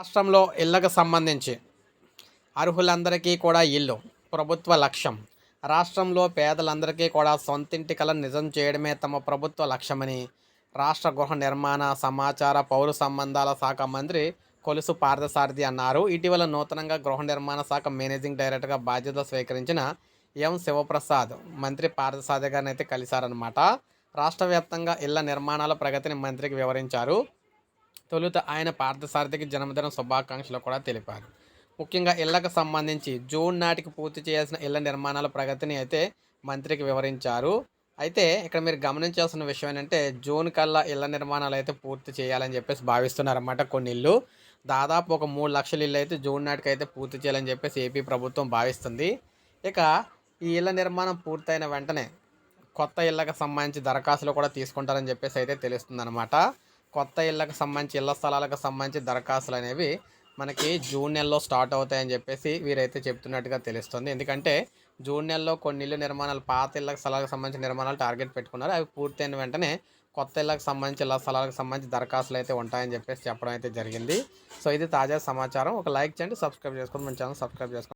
రాష్ట్రంలో ఇళ్ళకు సంబంధించి అర్హులందరికీ కూడా ఇల్లు ప్రభుత్వ లక్ష్యం. రాష్ట్రంలో పేదలందరికీ కూడా సొంతింటి కల నిజం చేయడమే తమ ప్రభుత్వ లక్ష్యమని రాష్ట్ర గృహ నిర్మాణ సమాచార పౌర సంబంధాల శాఖ మంత్రి కొలుసు పార్థసారథి అన్నారు. ఇటీవల నూతనంగా గృహ నిర్మాణ శాఖ మేనేజింగ్ డైరెక్టర్గా బాధ్యత స్వీకరించిన ఎం. శివప్రసాద్ మంత్రి పార్థసారథి గారిని అయితే కలిశారనమాట రాష్ట్ర వ్యాప్తంగా ఇళ్ళ నిర్మాణాల ప్రగతిని మంత్రికి వివరించారు. తొలుత ఆయన పార్థసారథికి జన్మదిన శుభాకాంక్షలు కూడా తెలిపారు. ముఖ్యంగా ఇళ్ళకు సంబంధించి జూన్ నాటికి పూర్తి చేయాల్సిన ఇళ్ళ నిర్మాణాల ప్రగతిని అయితే మంత్రికి వివరించారు. అయితే ఇక్కడ మీరు గమనించాల్సిన విషయం ఏంటంటే జూన్ కల్లా ఇళ్ళ నిర్మాణాలు అయితే పూర్తి చేయాలని చెప్పేసి భావిస్తున్నారన్నమాట కొన్ని ఇల్లు దాదాపు ఒక మూడు లక్షల ఇల్లు అయితే జూన్ నాటికి అయితే పూర్తి చేయాలని చెప్పేసి ఏపీ ప్రభుత్వం భావిస్తుంది. ఇక ఈ ఇళ్ళ నిర్మాణం పూర్తయిన వెంటనే కొత్త ఇళ్ళకు సంబంధించి దరఖాస్తులు కూడా తీసుకుంటారని చెప్పేసి అయితే తెలుస్తుంది కొత్త ఇళ్ళకు సంబంధించి ఇళ్ళ స్థలాలకు సంబంధించి దరఖాస్తులు అనేవి మనకి జూన్ నెలలో స్టార్ట్ అవుతాయని చెప్పేసి వీరైతే చెప్తున్నట్టుగా తెలుస్తుంది. ఎందుకంటే జూన్ నెలలో కొన్ని ఇల్లు నిర్మాణాలు పాత ఇళ్ళకి స్థలాలకు సంబంధించిన నిర్మాణాలు టార్గెట్ పెట్టుకున్నారు. అవి పూర్తయిన వెంటనే కొత్త ఇళ్ళకి సంబంధించి ఇళ్ళ స్థలాలకు సంబంధించి దరఖాస్తులు అయితే ఉంటాయని చెప్పేసి చెప్పడం అయితే జరిగింది. సో ఇది తాజా సమాచారం. ఒక లైక్ చేయండి సబ్స్క్రైబ్ చేసుకోండి. మన ఛానల్ సబ్స్క్రైబ్ చేసుకోండి.